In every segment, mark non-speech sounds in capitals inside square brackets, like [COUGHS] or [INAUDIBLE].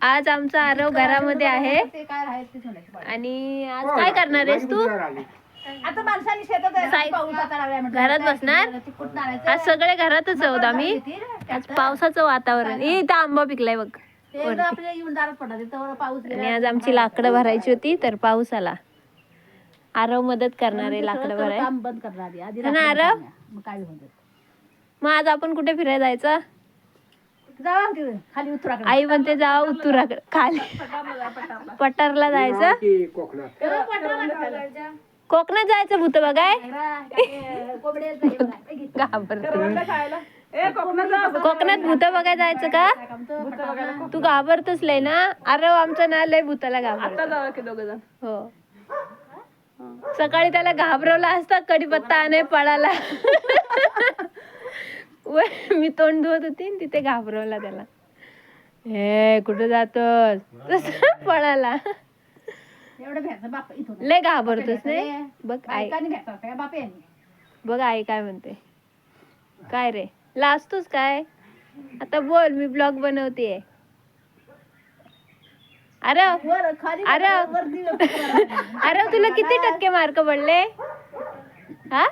आज आमचा आरव घरामध्ये आहे. आणि आज काय करणार आहेस तू? आता माणसांनी शेतात. घरात बसणार? आज सगळे घरातच आहोत आम्ही. आज. पावसाचं वातावरण. इथं आंबा पिकलाय बघ. आणि. आज आमची लाकडं भरायची होती तर पाऊस आला. आरव मदत करणार आहे लाकडं सगळं भराय. काम बंद करणार आधी. आधी है ना, लाकडं आरव? मग आज आपण कुठे फिरायला जायचं? जावा की खाली उतराकडे. आई म्हणते जावा उत्तराकडे खाली. पठारला जायचं? कोकणात? जायचं भूत बघाय? घाबरतो. कोकणात भूत बघाय जायचं का? तू घाबरतच लय ना? अरे आमचं ना लय भूताला घाबरत हो. सकाळी त्याला घाबरवला असता कडीपत्ता आणे पळाला. वर [LAUGHS] मी तोंड धुवत होती आणि तिथे घाबरवला त्याला. हे कुठं जातोस? तसं [LAUGHS] पळाला. एवढं भ्यायचं बाप इथून. लय घाबरतोस नाही? बघ आई. बायकांनी भ्यायचं काय बाप यांनी बघ आई काय म्हणते. काय रे? लाजतोस काय? आता बोल मी ब्लॉग बनवते अरे वर खाली अरे. अरे तुला किती टक्के मार्क पडले? हा?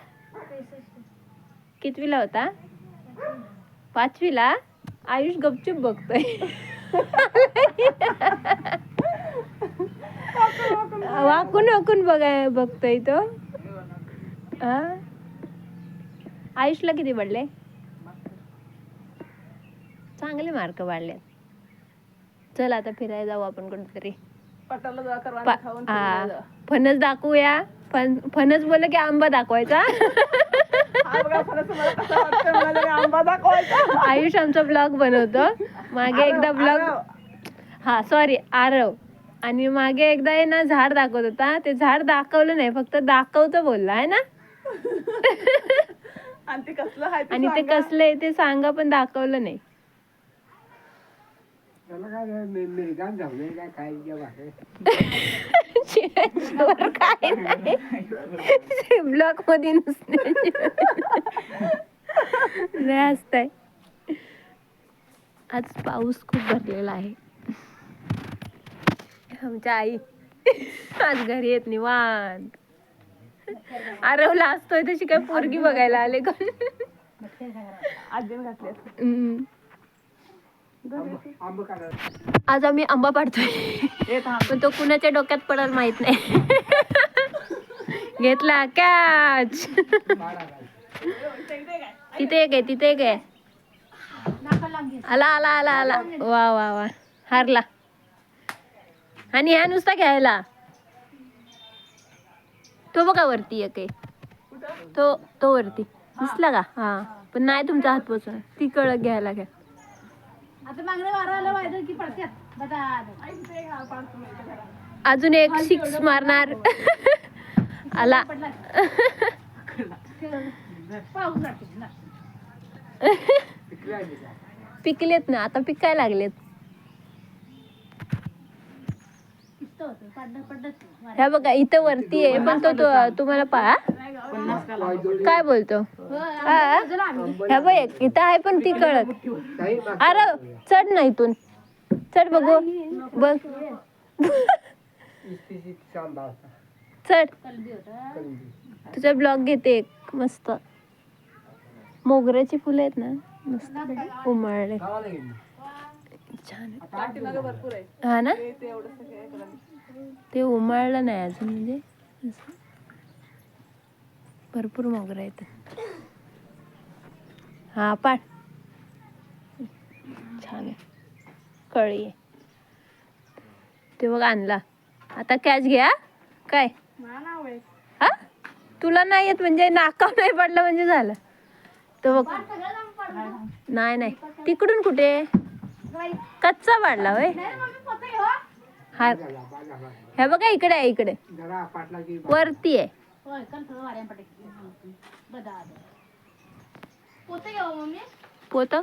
कितवीला होता? पाचवीला आयुष गपचूप बघतोय. वाकून वाकून बघाय बघतोय तो. आयुषला किती पडले? चांगले मार्क वाढले. चल आता फिरायला जाऊ आपण कुठेतरी फणस दाखवूया. फण फणस बोल की आंबा दाखवायचा. आयुष आमचा ब्लॉग बनवतो. मागे एकदा ब्लॉग हा सॉरी आरव. आणि मागे एकदा आहे ना झाड दाखवत होता. ते झाड दाखवलं नाही फक्त दाखवतो बोलला आहे ना? आणि ते कसलं आहे ते आणि ते सांगा. कसलं आहे ते सांगा पण दाखवलं नाही. [LAUGHS] वर काय नाही. ब्लॉकमध्ये नसते. लय हसताय आज पाऊस खूप भरलेला आहे. आमच्या आई आज घरी येत निवांत. आरवला असतोय तशी काय पोरगी बघायला आले कोण आजीने घातली. आज आम्ही आंबा पाडतोय. पण तो कुणाच्या डोक्यात पडेल माहीत नाही. घेतला कॅच. तिथे एक आहे तिथे एक आहे. आला आला आला आला. वा वा वा. हारला. आणि ह्या नुसता घ्यायला. तो बघा वरती एक आहे. तो तो वरती. दिसला का? हा. पण नाही तुमचा हात पोचणार ती कळक घ्यायला घ्या. आता मागणे वारा आला वायदळ की पडत्यात? बघा अजून एक सिक्स मारणार. आला. पिकलेत ना आता पिकायला लागलेत. ह्या बघा इथं वरती आहे. पण तो तो- तुम्हाला पहा. काय बोलतो? हा? ह्या बघ इथं आहे पण ती कळत. अरे चढ ना इथून. चढ बघू. बघ. चढ. तुझा ब्लॉग घेते एक मस्त. मोगऱ्याची फुलं आहेत ना? मस्त. उमळले. छान हा ना? ते उमळलं नाही अजून म्हणजे. भरपूर मोगरा आहेत. हा पाठ. छान आहे. कळी ते बघ आणला. आता कॅच घ्या काय? हा? तुला नाही येत म्हणजे नाकाव नाही पडलं म्हणजे झालं. तो बघ. नाही नाही. तिकडून कुठे? कच्चा पाडला वय हा. ह्या बघा इकडे आहे इकडे. वरती आहे. पोते इथला?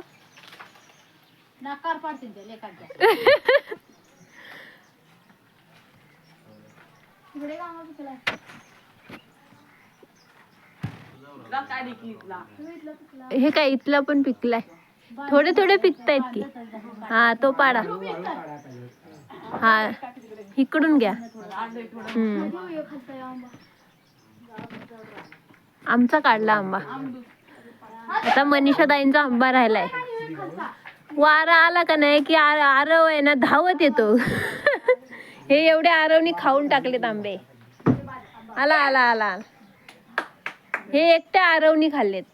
हे काय इथला पण पिकलाय. थोडे थोडे पिकतायत की. हा तो पाडा. हा इकडून घ्या. हम्म. आमचा काढला आंबा. आता मनीषा ताईंचा आंबा राहिलाय. वारा आला का नाही की आरव आहे ना धावत येतो. हे एवढे आरवनी खाऊन टाकलेत आंबे. आला आला आला आला. हे एकट्या आरवनी खाल्लेत.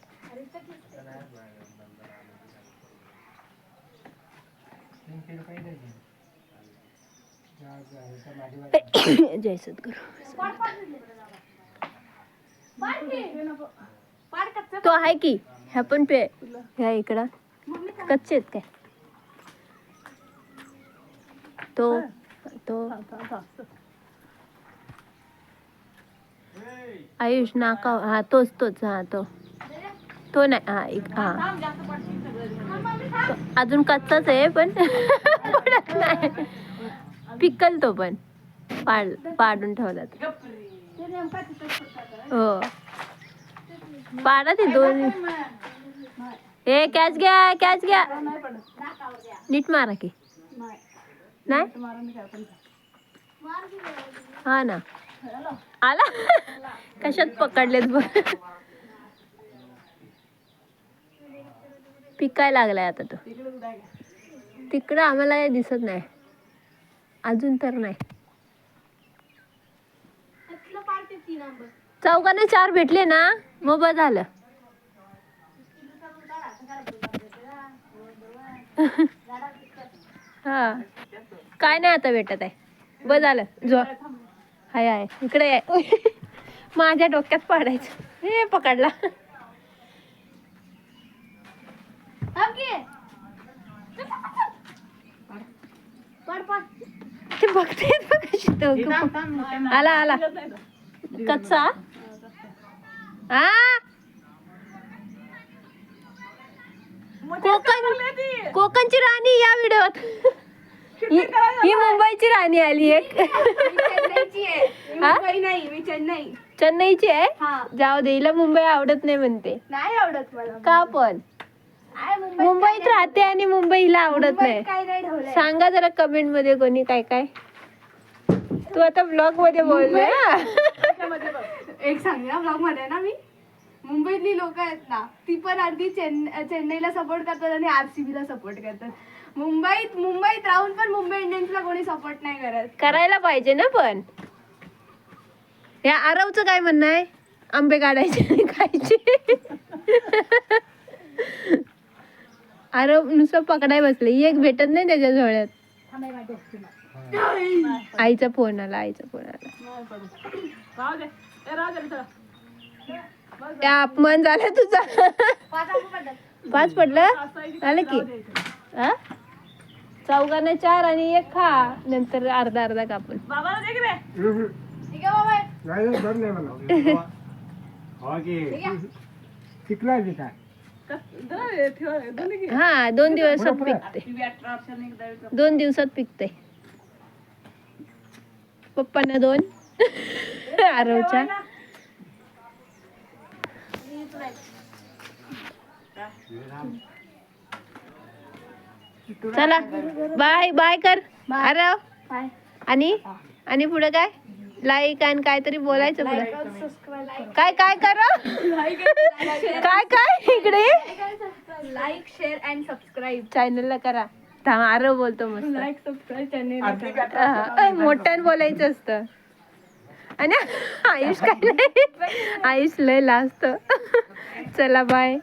[COUGHS] जय सद्गुरु. तो आहे की? ह्या पण पे ह्या इकडं. कच्चे आहेत काय? तो तो आयुष नाका हा तोच तोच. हा तो तो नाही हा एक हा. अजून कच्चाच आहे पण पडत नाही. पिकल तो पण. पाड पाडून ठेवला तो. हो. पाडा ते दोन. ए कॅच घ्या कॅच घ्या. नीट मारा की. नाही? हा ना. आला? कशात पकडलेत बघ. पिकाय लागलाय आता तो. तिकडं आम्हाला काही दिसत नाही. अजून तर नाही. चौकाने चार भेटले ना मग बस झालं. हा. काय नाही आता भेटत आहे. बस झालं. जो हाय हाय. इकडे आहे माझ्या डोक्यात पाडायचं. हे पकडला. ते बघते बघ कशी तो आला आला. कच्चा? कोकण कोकणची राणी या व्हिडिओत. ही मुंबईची राणी आली एक. हा? नाही मी चेन्नई. चेन्नईची आहे? हा. जाऊ दे हिला मुंबई आवडत नाही म्हणते. नाही आवडत मला का पण? मुंबईत राहते आणि मुंबईला आवडत नाही. सांगा जरा कमेंटमध्ये कोणी काय काय. तू आता ब्लॉगमध्ये बोलले एक सांग ना ब्लॉगमध्ये ना मी. मुंबईतली लोक आहेत ना ती पण चेन्नई चेन्नईला सपोर्ट करतात आणि आरसीबी ला सपोर्ट करतात. मुंबईत मुंबईत राहून पण मुंबई इंडियन्सला कोणी सपोर्ट नाही करत. करायला पाहिजे ना पण. या आरवचं काय म्हणणं आहे? आंबे काढायचे खायचे. आरव नुसतं पकडाय बसले. एक भेटत नाही त्याच्या झोळ्यात आईचा फोन आला आईचा फोन आला. त्या अपमान झाला तुझा. पाच पडलं? झालं की. हा चौघांना चार आणि एक खा. नंतर अर्धा अर्धा कापून. ठीक आहे बाबा. नाही धर नाही मला. [LAUGHS] शिकलाय मी काय? हा दोन दिवसात पिकते. दोन दिवसात पिकते. पप्पांना दोन. आरवच्या. चला बाय बाय कर. आरव. आणि आणि पुढे काय? लाईक आणि काहीतरी बोलायचं पुढे. काय काय करा. काय काय? इकडे? लाईक शेअर अँड सबस्क्राईब चॅनलला करा. थांब आरव बोलतो मस्त. लाईक सबस्क्राईब चॅनल मोठ्यानं बोलायचं असतं. आणि आयुष काय नाही. आयुष लय लाजत. चला बाय